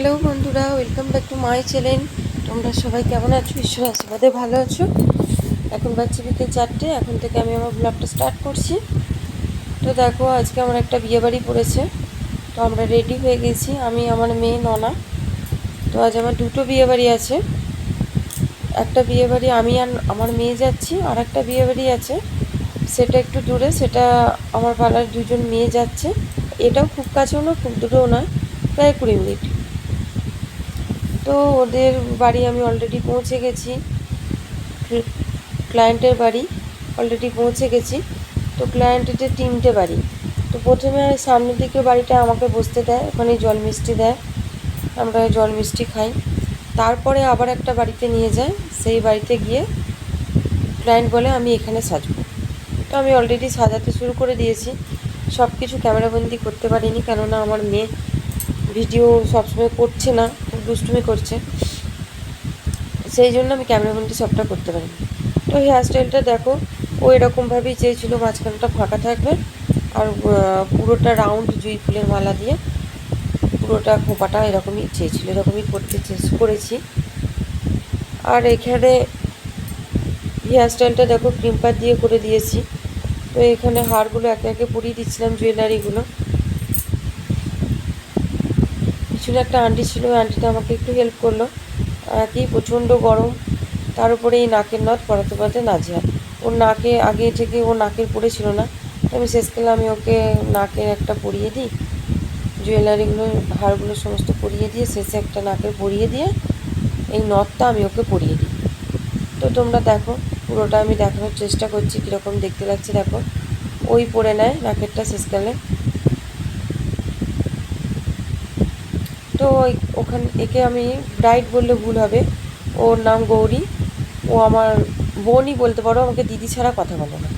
Hello বন্ধুরা welcome back to my channel তোমরা সবাই কেমন আছো? ঈশ্বর আশীর্বাদে ভালো আছো। এখন বাচ্চা বিকেল চারটে, এখন থেকে আমি আমার ব্লগটা স্টার্ট করছি। তো দেখো, আজকে আমার একটা বিয়ে বাড়ি পড়েছে। তো আমরা রেডি হয়ে গেছি, আমি, আমার মেয়ে, ননা। তো আজ আমার দুটো বিয়ে বাড়ি আছে। একটা বিয়ে বাড়ি আমি আর আমার মেয়ে যাচ্ছি, আর একটা বিয়ে বাড়ি আছে। সেটা একটু দূরে, সেটা আমার পাড়ার দুজন মেয়ে যাচ্ছে। এটাও খুব কাছেও না খুব দূরেও না প্রায় কুড়ি মিনিট। তো ওদের বাড়ি আমি অলরেডি পৌঁছে গেছি। ক্লায়েন্টের বাড়ি অলরেডি পৌঁছে গেছি। তো ক্লায়েন্টের তিনটে বাড়ি। তো প্রথমে সামনের দিকে বাড়িটা আমাকে বসতে দেয়, ওখানে জল মিষ্টি দেয়। আমরা জল মিষ্টি খাই। তারপরে আবার একটা বাড়িতে নিয়ে যায়। সেই বাড়িতে গিয়ে ক্লায়েন্ট বলে, আমি এখানে সাজবো। তো আমি অলরেডি সাজাতে শুরু করে দিয়েছি। সব কিছু ক্যামেরাবন্দি করতে পারিনি, কেননা আমার মেয়ে ভিডিও সবসময় করছে না। খুব দুষ্টুমি করছে। সেই জন্য আমি ক্যামেরাবন্দি সবটা করতে পারিনি। তো হেয়ার স্টাইলটা দেখো, ও এরকমভাবেই চেয়েছিলো মাঝখানটা ফাঁকা থাকবে আর পুরোটা রাউন্ড জুই ফুলের মালা দিয়ে পুরোটা খোপাটা এরকমই চেয়েছিল, এরকমই করতে করেছি। আর এখানে হেয়ার স্টাইলটা দেখো ক্রিম্পার দিয়ে করে দিয়েছি। তো এখানে হারগুলো একে একে পরিয়ে দিচ্ছিলাম জুয়েলারিগুলো পিছনে একটা আন্টি ছিল, ওই আন্টিটা আমাকে একটু হেল্প করল। কি, প্রচণ্ড গরম। তার উপরে এই নাকের নথ পড়াতে পরাতে নাজেহাল ওর নাকে, আগে থেকে ও নাকের পড়েছিল না। আমি শেষকালে আমি ওকে নাকের একটা পরিয়ে দিই। জুয়েলারিগুলো হারগুলো সমস্ত পরিয়ে দিয়ে শেষে একটা নাকের পরিয়ে দিয়ে এই নথটা আমি ওকে পরিয়ে দিই। তো তোমরা দেখো, পুরোটা আমি দেখানোর চেষ্টা করছি, কীরকম দেখতে লাগছে, দেখো। ওই পরে নেয়, নাকেরটা শেষকালে তো ওখান একে আমি ব্রাইড বললে ভুল হবে। ওর নাম গৌরী। ও আমার বোনই বলতে পারো, আমাকে দিদি ছাড়া কথা বলে না।